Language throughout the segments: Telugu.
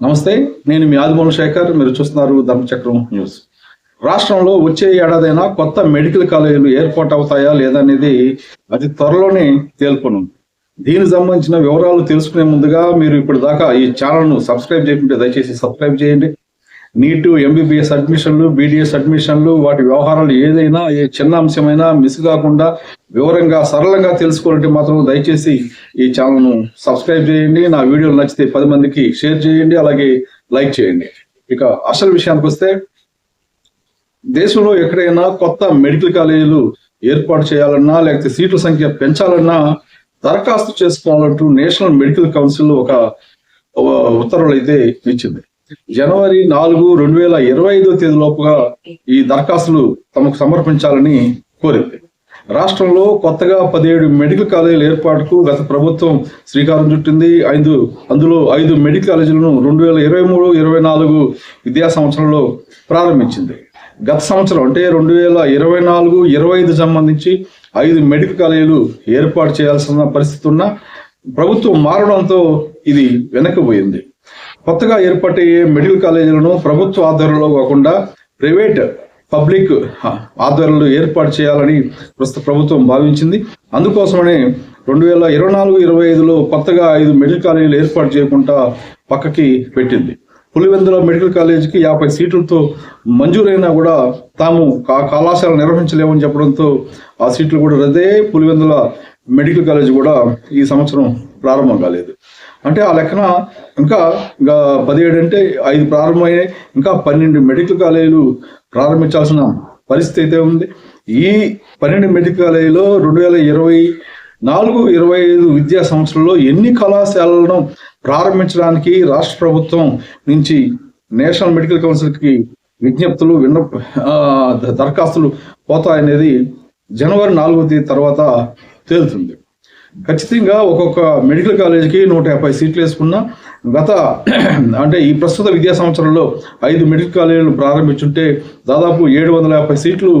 నమస్తే నేను మీ ఆదిమూల శేఖర్ మీరు చూస్తున్నారు ధర్మచక్రం న్యూస్. రాష్ట్రంలో వచ్చే ఏడాదైనా కొత్త మెడికల్ కాలేజీలు ఏర్పాటు అవుతాయా లేదా అనేది అతి త్వరలోనే తేల్పనుంది. దీనికి సంబంధించిన వివరాలు తెలుసుకునే ముందుగా మీరు ఇప్పుడు దాకా ఈ ఛానల్ను సబ్స్క్రైబ్ చేయకుంటే దయచేసి సబ్స్క్రైబ్ చేయండి. నీటు ఎంబీబీఎస్ అడ్మిషన్లు బీడీఎస్ అడ్మిషన్లు వాటి వ్యవహారాలు ఏదైనా ఏ చిన్న అంశమైనా మిస్ కాకుండా వివరంగా సరళంగా తెలుసుకోవాలంటే మాత్రం దయచేసి ఈ ఛానల్ను సబ్స్క్రైబ్ చేయండి. నా వీడియోలు నచ్చితే పది మందికి షేర్ చేయండి. అలాగే లైక్ చేయండి. ఇక అసలు విషయానికి వస్తే దేశంలో ఎక్కడైనా కొత్త మెడికల్ కాలేజీలు ఏర్పాటు చేయాలన్నా లేకపోతే సీట్ల సంఖ్య పెంచాలన్నా దరఖాస్తు చేసుకోవాలంటూ నేషనల్ మెడికల్ కౌన్సిల్ ఒక ఒక ఉత్తర్వులు అయితే ఇచ్చింది. జనవరి నాలుగు రెండు వేల ఇరవై ఐదో తేదీ లోపుగా ఈ దరఖాస్తులు తమకు సమర్పించాలని కోరింది. రాష్ట్రంలో కొత్తగా పదిహేడు మెడికల్ కాలేజీల ఏర్పాటుకు గత ప్రభుత్వం శ్రీకారం చుట్టింది. ఐదు అందులో ఐదు మెడికల్ కాలేజీలను రెండు వేల ఇరవై మూడు ఇరవై నాలుగు విద్యా సంవత్సరంలో ప్రారంభించింది. గత సంవత్సరం అంటే రెండు వేల ఇరవై నాలుగు ఇరవై ఐదు సంబంధించి ఐదు మెడికల్ కాలేజీలు ఏర్పాటు చేయాల్సిన పరిస్థితి ఉన్న ప్రభుత్వం మారడంతో ఇది వెనక్కిపోయింది కొత్తగా ఏర్పడే మెడికల్ కాలేజీలను ప్రభుత్వ ఆధ్వర్యంలో కాకుండా ప్రైవేట్ పబ్లిక్ ఆధ్వర్యంలో ఏర్పాటు చేయాలని ప్రస్తుత ప్రభుత్వం భావించింది. అందుకోసమనే రెండు వేల ఇరవై నాలుగు ఇరవై ఐదులో కొత్తగా ఐదు మెడికల్ కాలేజీలు ఏర్పాటు చేయకుండా పక్కకి పెట్టింది. పులివెందుల మెడికల్ కాలేజీకి యాభై సీట్లతో మంజూరైనా కూడా తాము కా కళాశాల నిర్వహించలేమని చెప్పడంతో ఆ సీట్లు కూడా రద్దే పులివెందుల మెడికల్ కాలేజ్ కూడా ఈ సంవత్సరం ప్రారంభం కాలేదు. అంటే ఆ లెక్కన ఇంకా ఇంకా పదిహేడు అంటే ఐదు ప్రారంభమయ్యాయి. ఇంకా పన్నెండు మెడికల్ కాలేజీలు ప్రారంభించాల్సిన పరిస్థితి అయితే ఉంది. ఈ పన్నెండు మెడికల్ కాలేజీలో రెండు వేల ఇరవై నాలుగు ఇరవై ఐదు విద్యా సంవత్సరంలో ఎన్ని కళాశాలలను ప్రారంభించడానికి రాష్ట్ర ప్రభుత్వం నుంచి నేషనల్ మెడికల్ కౌన్సిల్కి విజ్ఞప్తులు విన్న దరఖాస్తులు పోతాయనేది జనవరి నాలుగో తేదీ తర్వాత తేలుతుంది. ఖచ్చితంగా ఒక్కొక్క మెడికల్ కాలేజీకి నూట యాభై సీట్లు వేసుకున్న గత అంటే ఈ ప్రస్తుత విద్యా సంవత్సరంలో ఐదు మెడికల్ కాలేజీలు ప్రారంభించుంటే దాదాపు ఏడు వందల యాభై సీట్లు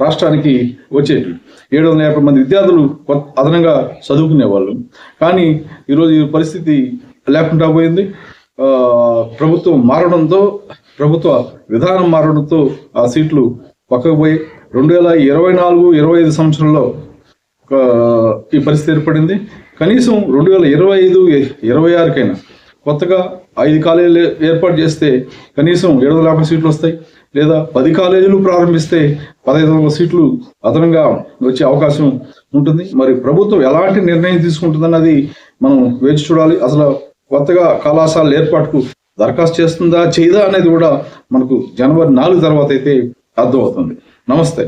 రాష్ట్రానికి వచ్చేవి ఏడు వందల యాభై మంది విద్యార్థులు కొత్త అదనంగా చదువుకునేవాళ్ళు. కానీ ఈరోజు ఈ పరిస్థితి లేకుండా పోయింది. ప్రభుత్వం మారడంతో ప్రభుత్వ విధానం మారడంతో ఆ సీట్లు పక్కకు పోయి రెండు వేల ఇరవై నాలుగు ఇరవై ఐదు సంవత్సరంలో ఈ పరిస్థితి ఏర్పడింది. కనీసం రెండు వేల ఇరవై ఐదు ఇరవై ఆరుకైనా కొత్తగా ఐదు కాలేజీలు ఏర్పాటు చేస్తే కనీసం ఏడు వందల యాభై సీట్లు వస్తాయి. లేదా పది కాలేజీలు ప్రారంభిస్తే పదహైదు వందల సీట్లు అదనంగా వచ్చే అవకాశం ఉంటుంది. మరి ప్రభుత్వం ఎలాంటి నిర్ణయం తీసుకుంటుందన్నది మనం వేచి చూడాలి. అసలు కొత్తగా కళాశాల ఏర్పాటుకు దరఖాస్తు చేస్తుందా చేయదా అనేది కూడా మనకు జనవరి నాలుగు తర్వాత అయితే అర్థమవుతుంది. నమస్తే.